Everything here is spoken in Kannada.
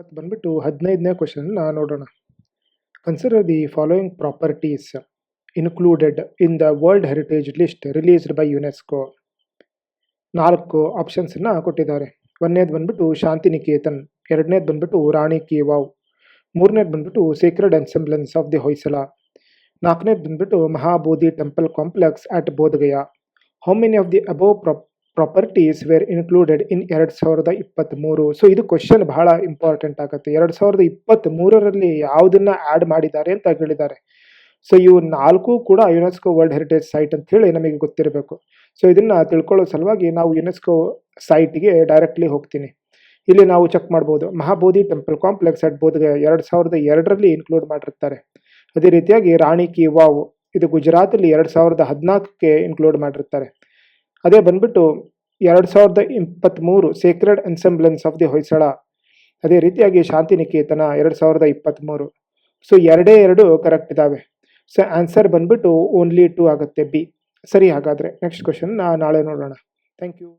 ಇವತ್ತು ಬಂದ್ಬಿಟ್ಟು ಹದಿನೈದನೇ ಕ್ವಶನ್ನ ನೋಡೋಣ. Consider the following properties included in the world heritage list released by UNESCO ನಾಲ್ಕು ಆಪ್ಷನ್ಸನ್ನು ಕೊಟ್ಟಿದ್ದಾರೆ. ಒಂದನೇದು ಬಂದ್ಬಿಟ್ಟು ಶಾಂತಿನಿಕೇತನ್, ಎರಡನೇದು ಬಂದ್ಬಿಟ್ಟು ರಾಣಿ ಕಿ ವಾವ್, ಮೂರನೇದು ಬಂದ್ಬಿಟ್ಟು sacred ensembles of the Hoysala ನಾಲ್ಕನೇದು ಬಂದ್ಬಿಟ್ಟು Mahabodhi temple complex at Bodh Gaya how many of the above properties were included in ಎರಡು ಸಾವಿರದ ಇಪ್ಪತ್ತ್ಮೂರು ಸೊ ಇದು ಕ್ವಶನ್ ಬಹಳ ಇಂಪಾರ್ಟೆಂಟ್ ಆಗುತ್ತೆ. ಎರಡು ಸಾವಿರದ ಇಪ್ಪತ್ತ್ಮೂರರಲ್ಲಿ ಯಾವುದನ್ನ ಆ್ಯಡ್ ಮಾಡಿದ್ದಾರೆ ಅಂತ ಹೇಳಿದ್ದಾರೆ. ಸೊ ಇವು ನಾಲ್ಕು ಕೂಡ ಯುನೆಸ್ಕೋ ವರ್ಲ್ಡ್ ಹೆರಿಟೇಜ್ ಸೈಟ್ ಅಂತ ಹೇಳಿ ನಮಗೆ ಗೊತ್ತಿರಬೇಕು. ಸೊ ಇದನ್ನು ತಿಳ್ಕೊಳ್ಳೋ ಸಲುವಾಗಿ ನಾವು ಯುನೆಸ್ಕೋ ಸೈಟ್ಗೆ ಡೈರೆಕ್ಟ್ಲಿ ಹೋಗ್ತೀನಿ. ಇಲ್ಲಿ ನಾವು ಚೆಕ್ ಮಾಡ್ಬೋದು. Mahabodhi temple complex at Bodh Gaya ಎರಡು ಸಾವಿರದ ಎರಡರಲ್ಲಿ ಇನ್ಕ್ಲೂಡ್ ಮಾಡಿರ್ತಾರೆ. ಅದೇ ರೀತಿಯಾಗಿ ರಾಣಿ ಕಿ ವಾವ್, ಇದು ಗುಜರಾತಲ್ಲಿ ಎರಡು ಸಾವಿರದ ಹದಿನಾಲ್ಕಕ್ಕೆ ಇನ್ಕ್ಲೂಡ್ ಮಾಡಿರ್ತಾರೆ. ಅದೇ ಬಂದ್ಬಿಟ್ಟು ಎರಡು ಸಾವಿರದ ಇಪ್ಪತ್ತ್ಮೂರು sacred ensembles of the Hoysala ಅದೇ ರೀತಿಯಾಗಿ ಶಾಂತಿನಿಕೇತನ ಎರಡು ಸಾವಿರದ ಇಪ್ಪತ್ತ್ಮೂರು ಸೊ ಎರಡೇ ಎರಡು ಕರೆಕ್ಟ್ ಇದ್ದಾವೆ ಸೊ ಆನ್ಸರ್ ಬಂದ್ಬಿಟ್ಟು ಓನ್ಲಿ ಟು ಆಗುತ್ತೆ. ಬಿ ಸರಿ ಹಾಗಾದರೆ ನೆಕ್ಸ್ಟ್ ಕ್ವಶನ್ ನಾಳೆ ನೋಡೋಣ. Thank you